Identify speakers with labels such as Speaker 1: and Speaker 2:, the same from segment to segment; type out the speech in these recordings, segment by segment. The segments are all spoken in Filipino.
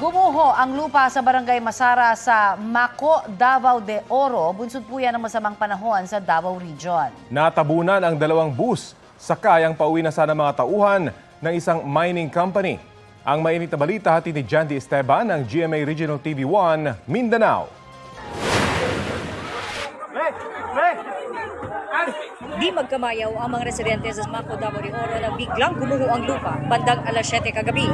Speaker 1: Gumuho ang lupa sa barangay Masara sa Mako, Davao de Oro. Bunsod po yan ng masamang panahon sa Davao Region.
Speaker 2: Natabunan ang dalawang bus sa kayang pauwi na sana mga tauhan ng isang mining company. Ang mainit na balita hatid ni Jandy Esteban ng GMA Regional TV 1, Mindanao.
Speaker 3: Di magkamayaw ang mga residente sa Mako Davao de Oro na biglang gumuho ang lupa bandang alas 7 kagabi.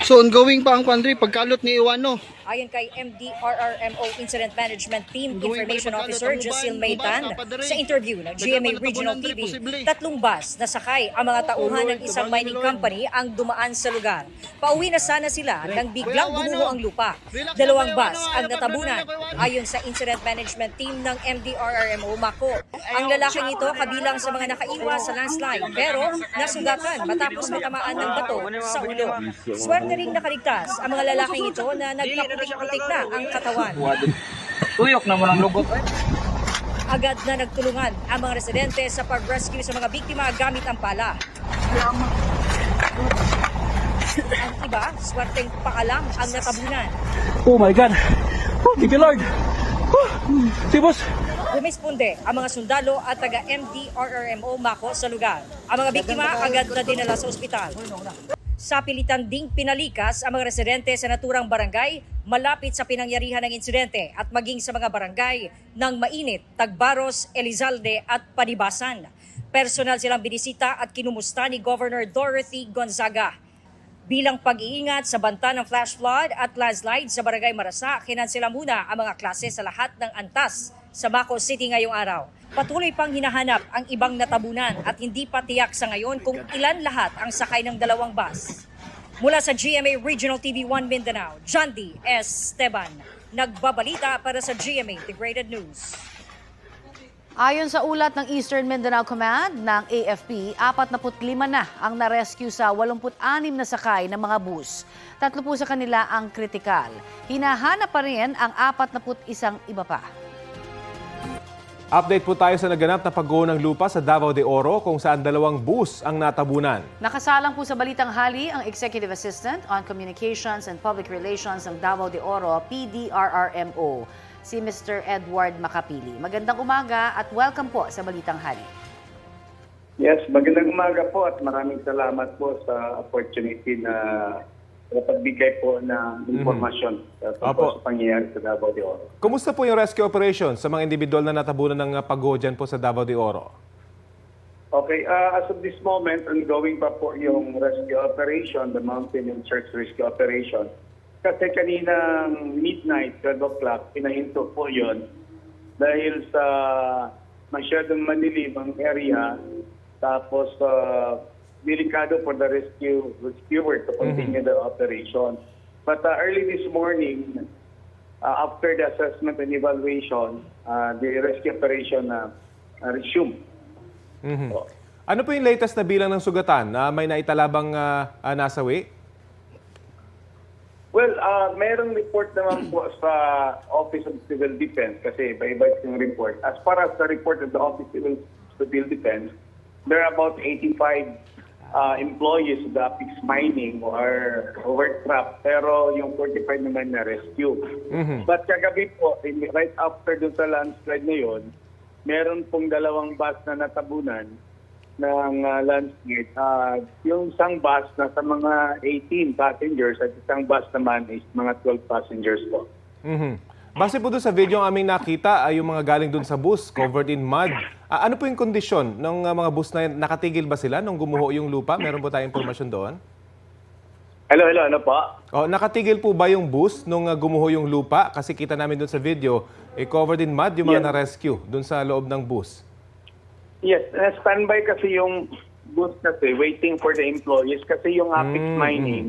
Speaker 4: So ongoing pa ang country pagkalot ni Iwano.
Speaker 3: Ayon kay MDRRMO Incident Management Team
Speaker 4: Gawin
Speaker 3: Information Officer? Jacil
Speaker 4: papadari.
Speaker 3: sa interview ng GMA Regional
Speaker 4: na
Speaker 3: TV, tatlong bus na sakay ang mga tauhan ng isang mining company ang dumaan sa lugar. Pauwi na sana sila nang biglang gumuho ang lupa.
Speaker 4: Relax
Speaker 3: Dalawang bus
Speaker 4: ano?
Speaker 3: ang natabunan ayon sa Incident Management Team ng MDRRMO Mako. Ang lalaking ito kabilang sa mga nakaiwas sa landslide pero nasugatan matapos matamaan ng bato sa ulo. Swerte ring nakaligtas ang mga lalaking ito na nagkaputik-putik na ang katawan.
Speaker 5: Tuyok naman ang lugot eh.
Speaker 3: Agad na nagtulungan ang mga residente sa pag-rescue sa mga biktima gamit ang pala. Ang iba, swerteng paalam ang natabunan.
Speaker 5: Oh my God. Oh, thank you Lord. Oh, si boss.
Speaker 3: Rumisponde ang mga sundalo at taga MDRRMO Mako sa lugar. Ang mga biktima agad na dinala sa ospital. Sa pilitan ding pinalikas ang mga residente sa naturang barangay malapit sa pinangyarihan ng insidente at maging sa mga barangay ng Mainit, Tagbaros, Elizalde at Panibasan. Personal silang binisita at kinumusta ni Governor Dorothy Gonzaga. Bilang pag-iingat sa banta ng flash flood at landslide sa Barangay Marasa, kinansela muna ang mga klase sa lahat ng antas sa Baco City ngayong araw. Patuloy pang hinahanap ang ibang natabunan at hindi pa tiyak sa ngayon kung ilan lahat ang sakay ng dalawang bus. Mula sa GMA Regional TV 1 Mindanao, John D. S. Esteban, nagbabalita para sa GMA Integrated News.
Speaker 1: Ayon sa ulat ng Eastern Mindanao Command ng AFP, 45 na ang na-rescue sa 86 na sakay ng mga bus. Tatlo po sa kanila ang kritikal. Hinahanap pa rin ang 41 iba pa.
Speaker 2: Update po tayo sa naganap na pagguho ng lupa sa Davao de Oro kung saan dalawang bus ang natabunan.
Speaker 1: Nakasalang po sa Balitang Hali ang Executive Assistant on Communications and Public Relations ng Davao de Oro, PDRRMO, si Mr. Edward Makapili. Magandang umaga at welcome po sa Balitang Hali.
Speaker 6: Yes, magandang umaga po at maraming salamat po sa opportunity na pagbigay po ng impormasyon sa tungkol
Speaker 2: Opo.
Speaker 6: sa pangyayari sa Davao de Oro.
Speaker 2: Kumusta po yung rescue operation sa mga individual na natabunan ng pagguho dyan po sa Davao de Oro?
Speaker 6: Okay, uh, as of this moment, ongoing pa po yung rescue operation, the Mountain and Search Rescue Operation. Kasi kaninang midnight, 12 o'clock, pinahinto po yon dahil sa masyadong madilim ang area, tapos uh, delikado for the rescue rescuer to continue the operation. But uh, early this morning, uh, after the assessment and evaluation, uh, the rescue operation uh, uh, resumed.
Speaker 2: Mhm. Ano po yung latest na bilang ng sugatan na may naitalabang uh, uh, nasawi?
Speaker 6: Uh, mayroong report naman po sa Office of Civil Defense kasi iba-iba yung report. As far as the report of the Office of Civil Defense, there are about 85 uh, employees of the Apex Mining are overtrapped pero yung 45 naman na rescue. But kagabi po, right after dun sa landslide na yun, meron pong dalawang bus na natabunan ng uh, landslide. Uh, yung isang bus na sa mga 18 passengers at isang bus naman is mga 12 passengers po.
Speaker 2: Mhm. Base po doon sa video ang aming nakita ay yung mga galing doon sa bus covered in mud. Ah, ano po yung kondisyon ng uh, mga bus na yun? Nakatigil ba sila nung gumuho yung lupa? Meron po tayong impormasyon doon?
Speaker 6: Hello, hello, ano po?
Speaker 2: Oh, nakatigil po ba yung bus nung uh, gumuho yung lupa? Kasi kita namin doon sa video, eh, covered in mud yung mga
Speaker 6: Yeah.
Speaker 2: na-rescue doon sa loob ng bus.
Speaker 6: Yes, uh, standby kasi yung bus kasi waiting for the employees kasi yung Apex
Speaker 2: Mm,
Speaker 6: Mining,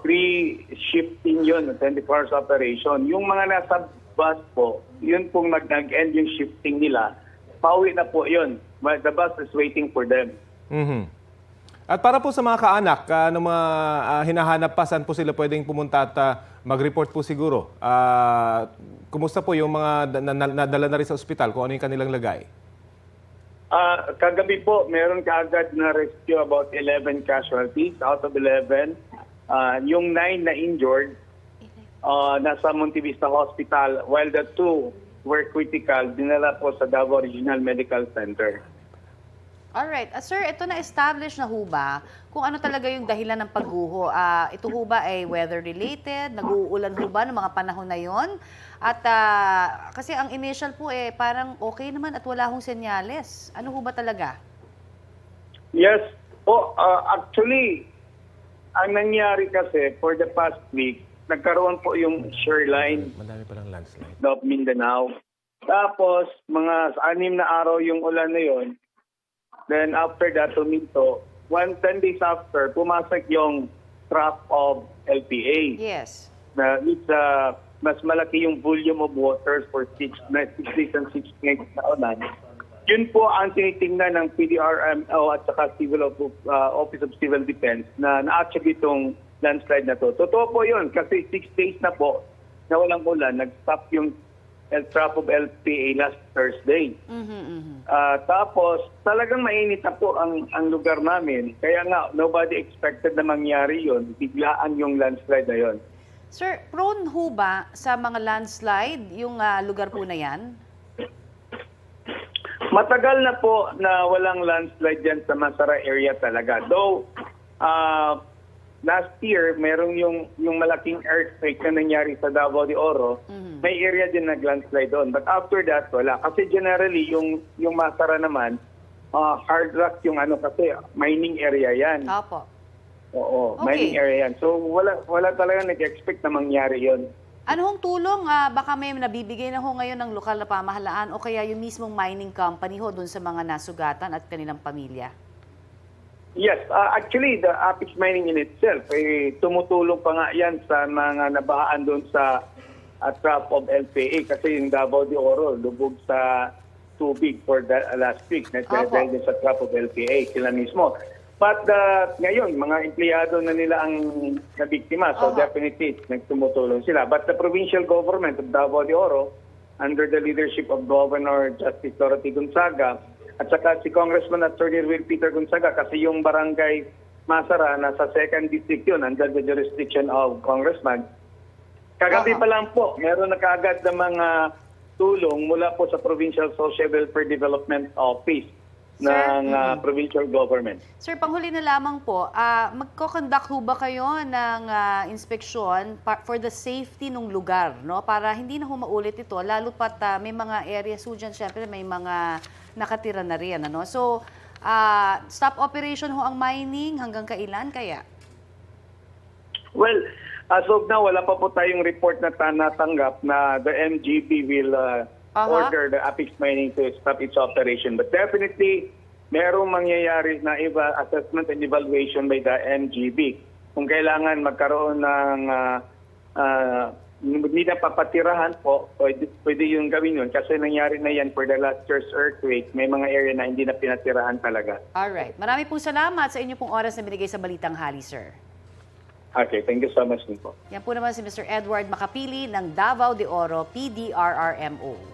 Speaker 6: free shifting yun, 24 hours operation. Yung mga nasa bus po, yun pong nag-end yung shifting nila, pauwi na po yun. The bus is waiting for them.
Speaker 2: Mhm. At para po sa mga kaanak uh, ng mga ah, hinahanap pa, saan po sila pwedeng pumunta at ah, mag-report po siguro? Ah, kumusta po yung mga na- na- nadala na rin sa ospital kung ano yung kanilang lagay?
Speaker 6: Ah, kagabi po, meron kaagad na rescue about 11 casualties out of 11. Ah, yung 9 na injured, uh, nasa Montevista Hospital while the two were critical, dinala po sa Davao Regional Medical Center.
Speaker 1: Alright. Uh, sir, ito na-establish na ho ba kung ano talaga yung dahilan ng pagguho? Ah, ito ho ba ay weather-related? Nag-uulan ho ba ng mga panahon na yon? At ah, kasi ang initial po eh parang okay naman at wala hong senyales. Ano ho ba talaga?
Speaker 6: Yes. Po, uh, actually, ang nangyari kasi for the past week, nagkaroon po yung shoreline
Speaker 2: Madami palang landslide.
Speaker 6: of Mindanao. Tapos, mga anim na araw yung ulan na yon. Then after that, tuminto. One, 10 days after, pumasok yung trough of LPA.
Speaker 1: Yes.
Speaker 6: Na it's, uh, mas malaki yung volume of water for 6 six days and 6 nights na ulan. Yun po ang tinitingnan ng PDRMO at saka Civil of, uh, Office of Civil Defense na na-achieve itong landslide na to. Totoo po yun kasi 6 days na po na walang ulan, nag-stop yung el of LPA last Thursday.
Speaker 1: Mhm, mhm.
Speaker 6: Ah, tapos, talagang mainit na po ang, ang lugar namin. Kaya nga, nobody expected na mangyari yon Biglaan yung landslide na yon.
Speaker 1: Sir, prone ho ba sa mga landslide yung ah, lugar po na yan?
Speaker 6: Matagal na po na walang landslide dyan sa Masara area talaga. Though, ah, last year, merong yung, yung malaking earthquake na nangyari sa Davao de Oro. May area din nag-landslide doon. But after that, wala. Kasi generally, yung, yung Masara naman, ah, hard rock yung ano kasi, mining area yan.
Speaker 1: Opo.
Speaker 6: Oo,
Speaker 1: Okay.
Speaker 6: mining area yan. So wala wala talaga nag-expect na mangyari yon.
Speaker 1: Ano hong tulong? ah, baka may nabibigay na ho ngayon ng lokal na pamahalaan o kaya yung mismong mining company ho dun sa mga nasugatan at kanilang pamilya?
Speaker 6: Yes, uh, actually the Apex mining in itself eh, tumutulong pa nga yan sa mga nabahaan doon sa uh, trap of LPA kasi yung Davao de Oro lubog sa tubig for the, uh, last week na
Speaker 1: Apo.
Speaker 6: dahil din sa trap of LPA sila mismo. But uh, ngayon, mga empleyado na nila ang nabiktima. So
Speaker 1: Aha.
Speaker 6: definitely, nagtumutulong sila. But the provincial government of Davao de Oro, under the leadership of Governor Justice Dorothy Gonzaga, at saka si Congressman Attorney Will Peter Gonzaga, kasi yung barangay Masara, nasa second district yun, under the jurisdiction of Congressman. Kagabi pa lang po, meron na kaagad ng mga tulong mula po sa Provincial Social Welfare Development Office
Speaker 1: Sir,
Speaker 6: ng uh, provincial government.
Speaker 1: Sir, panghuli na lamang po, ah magko-conduct ho ba kayo ng ah, inspeksyon for the safety ng lugar, no? Para hindi na ho maulit ito, lalo pat ah, may mga areas ho dyan, syempre may mga nakatira na rin, ano? So, ah, stop operation ho ang mining hanggang kailan kaya?
Speaker 6: Well, as of now, wala pa po tayong report na ta- natanggap na the MGB will uh,
Speaker 1: Aha.
Speaker 6: order the Apex Mining to stop its operation. But definitely, merong mangyayari na iba assessment and evaluation by the MGB. Kung kailangan magkaroon ng uh, uh, hindi na papatirahan po, pwede, pwede yung gawin yun. Kasi nangyari na yan for the last year's earthquake. May mga area na hindi na pinatirahan talaga.
Speaker 1: Alright. Marami pong salamat sa inyo pong oras na binigay sa Balitang Hali, sir.
Speaker 6: Okay, thank you so much din po.
Speaker 1: Yan po naman si Mr. Edward Makapili ng Davao de Oro, PDRRMO.